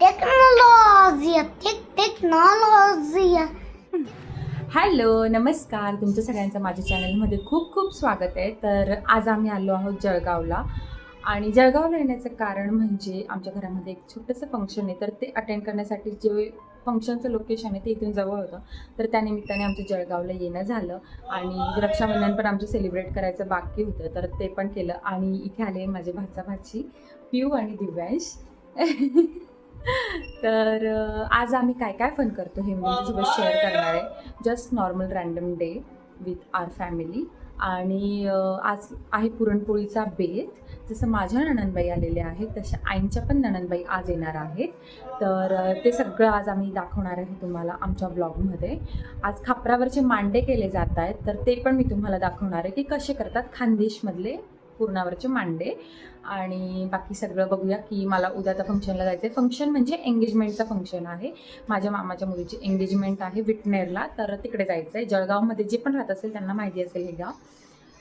Technology take technology hello नमस्कार. तुमच्या सगळ्यांचं माझ्या चॅनलमध्ये खूप खूप स्वागत आहे. तर आज आम्ही आलो आहोत जळगावला. आणि जळगावला येण्याचं कारण म्हणजे आमच्या घरामध्ये एक छोटंसं फंक्शन आहे. तर ते अटेंड करण्यासाठी जे फंक्शनचं लोकेशन आहे ते इथून जवळ होतं. तर त्यानिमित्ताने आमचं जळगावला येणं झालं. आणि रक्षाबंधन पण आमचं सेलिब्रेट करायचं बाकी होतं. तर ते पण केलं. आणि इथे आले माझे भाचा भाची पिऊ आणि दिव्यांश. तर आज आम्ही काय काय फन करतो हे मी तुमच्यासोबत शेअर करणार आहे. Just normal random day with our family आणि आज आहे पुरणपोळीचा बेत. जसं माझ्या नणनबाई आलेल्या आहेत तशा आईंच्या पण नणनबाई आज येणार आहेत. तर ते सगळं आज आम्ही दाखवणार आहे तुम्हाला आमच्या ब्लॉगमध्ये आज खापरावरचे मांडे केले जात आहेत तर ते पण मी तुम्हाला दाखवणार आहे की कसे करतात खानदेशमधले पूर्णावरचे मांडे. आणि बाकी सगळं बघूया की मला उद्या त्या फंक्शनला जायचं आहे फंक्शन म्हणजे एंगेजमेंटचं फंक्शन आहे. माझ्या मामाच्या मुलीची एंगेजमेंट आहे विटनेरला. तर तिकडे जायचं आहे जळगावमध्ये जे पण राहत असेल त्यांना माहिती असेल हे गाव.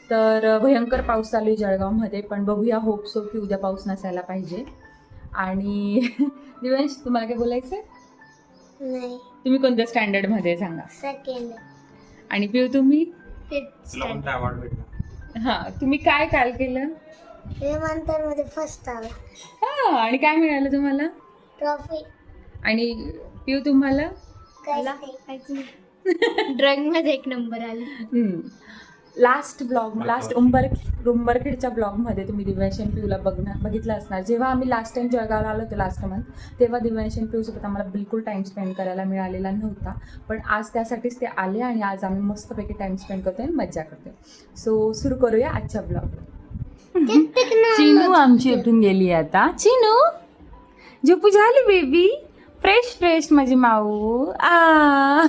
तर भयंकर पाऊस चालू आहे जळगावमध्ये. पण बघूया होप सो की उद्या पाऊस नसायला पाहिजे. आणि दिव्यांश तुम्हाला काय बोलायचं आहे नाही. तुम्ही कोणत्या स्टँडर्डमध्ये सांगा. सेकंड आणि पिऊ तुम्ही? फिफ्थ भेटला? हां तुम्ही काय काल केलं? विमानतळमध्ये फर्स्ट आला हां आणि काय मिळालं तुम्हाला? ट्रॉफी. आणि पिऊ तुम्हाला? काहीच नाही. ड्रॉइंगमध्ये एक नंबर आला. लास्ट ब्लॉग लास्ट उंबर उंबरखेडच्या ब्लॉगमध्ये तुम्ही दिव्यांशन पिऊला बघणार बघितलं असणार. जेव्हा आम्ही लास्ट टाइम जळगावला आलो होतो लास्ट मंथ तेव्हा दिव्यांशन पिऊसोबत आम्हाला बिलकुल टाईम स्पेंड करायला मिळालेला नव्हता. पण आज त्यासाठीच ते आले आणि आज आम्ही मस्तपैकी टाईम स्पेंड करतोय आणि मज्जा करतोय. सो सुरू करूया आजच्या ब्लॉग चिनू आमची उठून गेली आता. चिनू? झोपू झाली बेबी फ्रेश फ्रेश माझी माऊ. आ.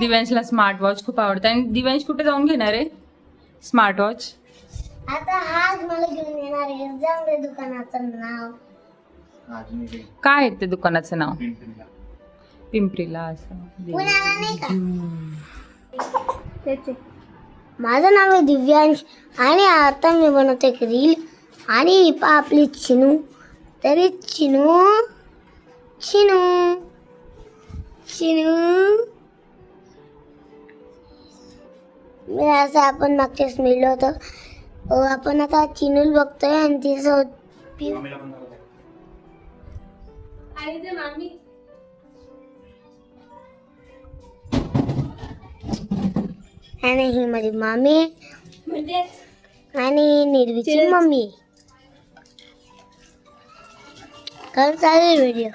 दिव्यांशला स्मार्ट वॉच खूप आवडतं. आणि दिव्यांश कुठे जाऊन घेणार आहे? स्मार्ट वॉच आता हाच मला घेऊन येणार आहे. दे दुकानाचं नाव. आज काय आहे ते दुकानाचं नाव? पिंपरीला. पिंपरीला असं. पुण्याला नाही का? माझं नाव आहे दिव्यांश. आणि आता मी बनवतो एक रील आणि आपली चिनू. तरी चिनू चिनू चिनू मी असं आपण मागच्याच मिळलो होतं. आपण आता चिनूल बघतोय आणि तिचं. आणि ही माझी मामी. आणि निर्वीची मम्मी. कर चालेल व्हिडिओ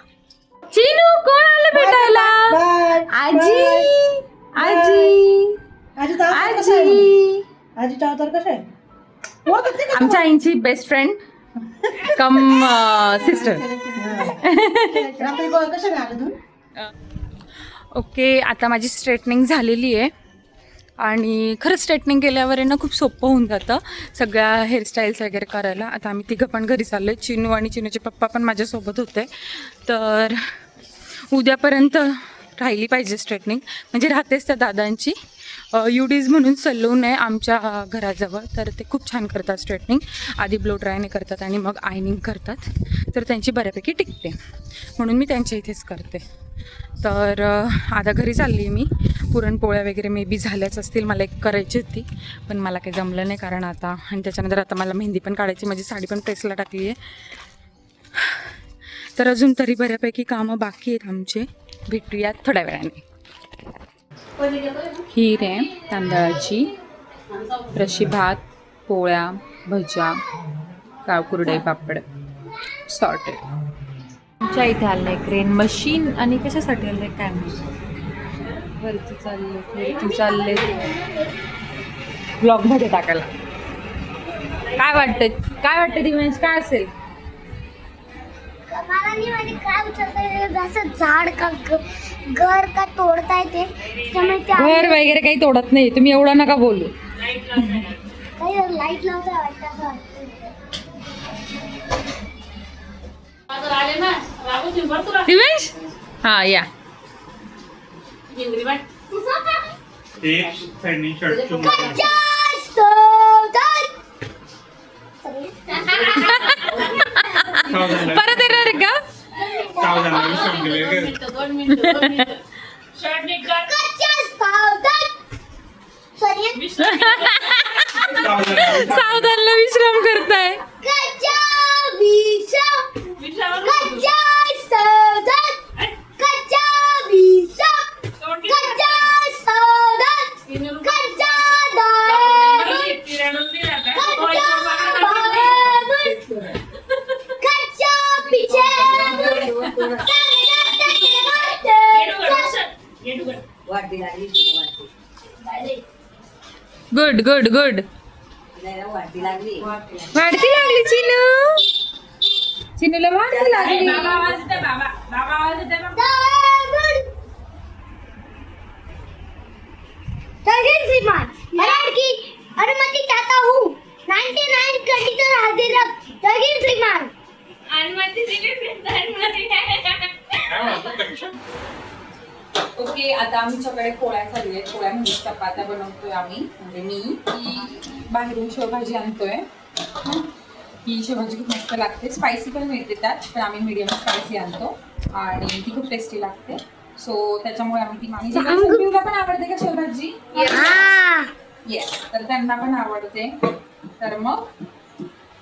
चिनू कोण आलं भेटायला? आजी आजी आजी तर कसं आहे आजी. आजी तर कसं आहे? ओळखत नाही आमच्या आईची बेस्ट फ्रेंड कम सिस्टर का रात्री ब- कशाने आलं तू ओके आता माझी स्ट्रेटनिंग झालेली आहे. आणि खरंच स्ट्रेटनिंग केल्यावर आहे ना खूप सोपं होऊन जातं सगळ्या हेअरस्टाईल्स वगैरे करायला. आता आम्ही तिघं पण घरी चाललो आहे चिनू आणि चिनूचे पप्पा पण माझ्यासोबत होते. तर उद्यापर्यंत राहिली पाहिजे स्ट्रेटनिंग. म्हणजे राहतेच त्या दादांची. युडीज म्हणून सलून आहे आमच्या घराजवळ. तर ते खूप छान करतात स्ट्रेटनिंग. आधी ब्लो ड्रायने करतात आणि मग आयनिंग करतात. तर त्यांची बऱ्यापैकी टिकते. म्हणून मी त्यांच्या इथेच करते. तर आता घरी चालली मी. पुरणपोळ्या वगैरे मे बी झाल्याच असतील. मला एक करायची होती. पण मला काही जमलं नाही कारण आता आणि त्याच्यानंतर आता मला मेहंदी पण काढायची माझी साडी पण प्रेसला टाकली आहे तर अजून तरी बऱ्यापैकी कामं बाकी आहेत आमचे. भेटूयात थोड्या वेळाने. खीर आहे तांदळाची रशी भात पोळ्या भज्या काळकुरडे पापड. सॉर्टेड आमच्या इथे आलं आहे क्रेन मशीन आणि कशासाठी आलं आहे काय माहिती? वरती चालले वरती चालले ब्लॉगमध्ये टाकायला. काय वाटतं काय वाटतं दिवस? काय असेल? मला नाही माहिती काय जसं झाड का घर का तोडता येते घर वगैरे काही तोडत नाही. तुम्ही एवढं नका बोलू. काही लाइट लावता दिवेश हा या. एक येणार का सावधान विश्राम सावधान सावधानला विश्राम करताय. Good good good. वाढती लागली चिनू. चिनूला वाढती लागली. की अनुमति चाहता हूँ. 99 कंडीशन हाजिर रख तगीर श्रीमान. ओके आता आमच्याकडे पोळ्या चालू आहेत. पोळ्या म्हणजे चपात्या बनवतोय आम्ही. म्हणजे मी ती बाहेरून शेवभाजी आणतोय. हं. शेवभाजी खूप मस्त लागते. स्पायसी पण मिळते त्यात पण आम्ही मीडियम स्पायसी आणतो. आणि ती खूप टेस्टी लागते. सो त्याच्यामुळे आम्ही ती मागणी संजीवला पण आवडते का शेवभाजी? येस तर त्यांना पण आवडते. तर मग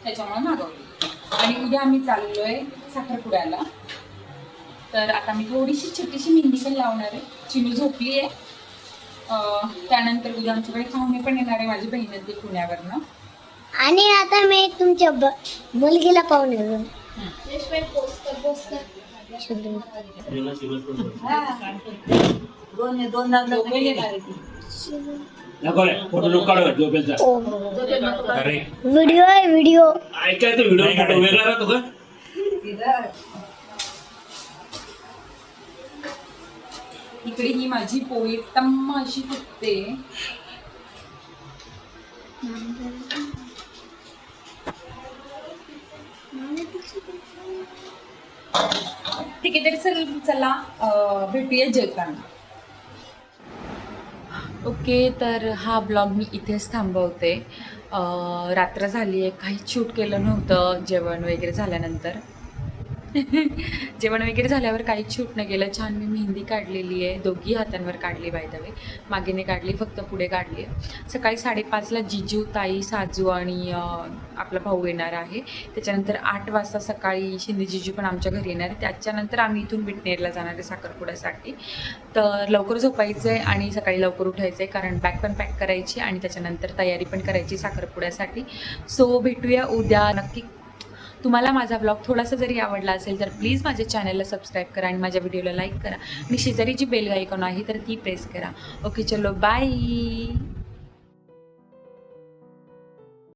त्याच्यामुळे मागवली आणि उद्या आम्ही चाललोय साखरपुड्याला. तर आता मी थोडीशी छोटीशी मेहंदी पण लावणार आहे. चिनू झोपली आहे. त्यानंतर उद्या आमच्याकडे पाहुणे पण येणार आहे माझी बहीण ती पुण्यावरनं. आणि आता मी तुमच्या मुलगीला पाहून येतो नको रे फोटो नको काढू झोपेलचा अरे व्हिडिओ आहे व्हिडिओ. ऐकाय तो व्हिडिओ फोटो वेगळा राहतो का? इकडे ही माझी पोळी टम्म अशी फुटते ठीक आहे तरी चल चला भेटूया जेवताना. ओके तर हा ब्लॉग मी इथेच थांबवते. रात्र झाली आहे काहीच शूट केलं नव्हतं जेवण वगैरे झाल्यानंतर. जेवण वगैरे झाल्यावर काहीच शूट नाही गेलं छान मी मेहंदी काढलेली आहे. दोघी हातांवर काढली बाय दवे मागेने काढली फक्त पुढे काढली. आहे सकाळी साडेपाचला जिजू ताई साजू आणि आपला भाऊ येणार आहे. त्याच्यानंतर आठ वाजता सकाळी शिंदे जिजू पण आमच्या घरी येणार आहे. त्याच्यानंतर आम्ही इथून बिटनेरला जाणार आहे साखरपुड्यासाठी. तर लवकर झोपायचं आहे आणि सकाळी लवकर उठायचं आहे कारण बॅग पण पॅक करायची आणि त्याच्यानंतर तयारी पण करायची साखरपुड्यासाठी. सो भेटूया उद्या. नक्की तुम्हाला माझा ब्लॉग थोडासा जरी आवडला असेल तर प्लीज माझ्या चॅनलला सबस्क्राईब करा आणि माझ्या व्हिडिओला लाईक करा. आणि शेजारी जी बेल आयकॉन आहे तर ती प्रेस करा. ओके चलो बाय